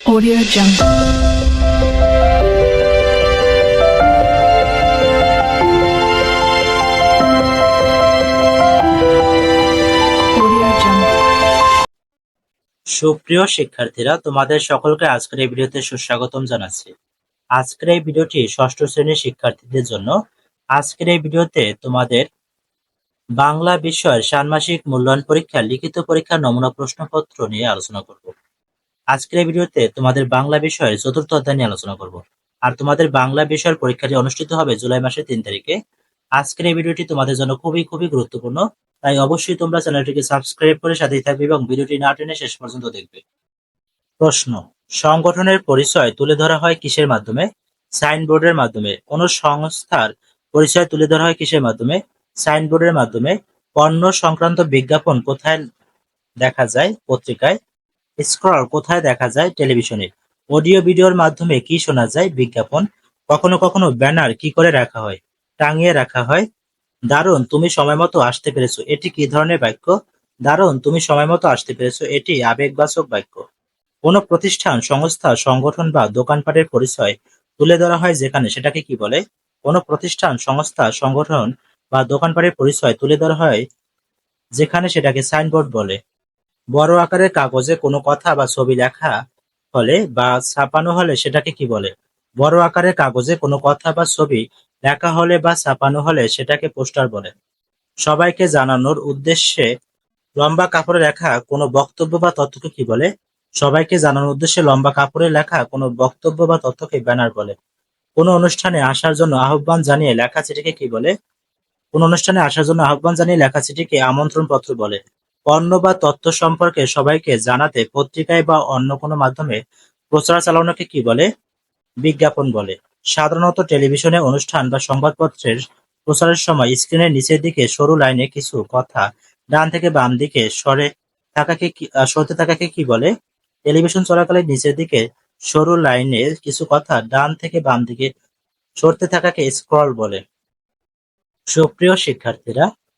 Audio Jungle. সুপ্রিয় শিক্ষার্থীরা, তোমাদের সকলকে আজকের এই ভিডিওতে সুস্বাগতম জানাচ্ছি। আজকের এই ভিডিওটি ষষ্ঠ শ্রেণির শিক্ষার্থীদের জন্য। আজকের এই ভিডিওতে তোমাদের বাংলা বিষয়ের ষান্মাসিক মূল্যায়ন পরীক্ষার লিখিত পরীক্ষার নমুনা প্রশ্নপত্র নিয়ে আলোচনা করব। আজকের এই ভিডিওতে তোমাদের বাংলা বিষয়ের চতুর্থ অধ্যায় নিয়ে আলোচনা করব। আর তোমাদের বাংলা বিষয়ের পরীক্ষাটি অনুষ্ঠিত হবে জুলাই মাসের তিন তারিখে। আজকের এই ভিডিওটি তোমাদের জন্য খুবই খুবই গুরুত্বপূর্ণ। তাই অবশ্যই তোমরা চ্যানেলটিকে সাবস্ক্রাইব করে সাথেই থাকবে এবং ভিডিওটি না টেনে শেষ পর্যন্ত দেখবে। প্রশ্ন, সংগঠনের পরিচয় তুলে ধরা হয় কিসের মাধ্যমে? সাইনবোর্ডের মাধ্যমে। কোন সংস্থার পরিচয় তুলে ধরা হয় কিসের মাধ্যমে? সাইনবোর্ডের মাধ্যমে। পণ্য সংক্রান্ত বিজ্ঞাপন কোথায় দেখা যায়? পত্রিকায়। স্ক্রল কোথায় দেখা যায় টেলিভিশনে? অডিও ভিডিওর মাধ্যমে কি শোনা যায় বিজ্ঞাপন? কখনো কখনো ব্যানার কি করে রাখা হয়? টাঙিয়ে রাখা হয়? দারুণ, তুমি সময় মতো আসতে পেরেছ। এটি কি ধরনের বাক্য? দারুণ, তুমি সময় মতো আসতে পেরেছ। এটি আবেগবাচক বাক্য। কোনো প্রতিষ্ঠান, সংস্থা, সংগঠন বা দোকানপাটের পরিচয় তুলে ধরা হয় যেখানে সেটাকে কি বলে? কোনো প্রতিষ্ঠান, সংস্থা, সংগঠন বা দোকানপাটের পরিচয় তুলে ধরা হয় যেখানে সেটাকে সাইনবোর্ড বলে। বড় আকারের কাগজে কোনো কথা বা ছবি লেখা হলে বা ছাপানো হলে সেটাকে কি বলে? বড় আকারের কাগজে কোনো কথা বা ছবি লেখা হলে বা ছাপানো হলে সেটাকে পোস্টার বলে। সবাইকে জানানোর উদ্দেশ্যে লম্বা কাপড়ে লেখা কোনো বক্তব্য বা তথ্যকে কি বলে? সবাইকে জানানোর উদ্দেশ্যে লম্বা কাপড়ে লেখা কোনো বক্তব্য বা তথ্যকে ব্যানার বলে। কোনো অনুষ্ঠানে আসার জন্য আহ্বান জানিয়ে লেখা চিঠিকে কি বলে? কোনো অনুষ্ঠানে আসার জন্য আহ্বান জানিয়ে লেখা চিঠিকে আমন্ত্রণ পত্র বলে। পণ্য বা তথ্য সম্পর্কে সবাইকে জানাতে পত্রিকায় বা অন্য কোনো মাধ্যমে প্রচার চালানোকে কি বলে? বিজ্ঞাপন বলে। সাধারণত টেলিভিশনে অনুষ্ঠান বা সংবাদপত্রের প্রচারের সময় স্ক্রিনের নিচের দিকে সরু লাইনে কিছু কথা ডান থেকে বাম দিকে সরে থাকাকে সরতে থাকাকে কি বলে? টেলিভিশন চলাকালীন নিচের দিকে সরু লাইনে কিছু কথা ডান থেকে বাম দিকে সরতে থাকাকে স্ক্রল বলে। সুপ্রিয় শিক্ষার্থীরা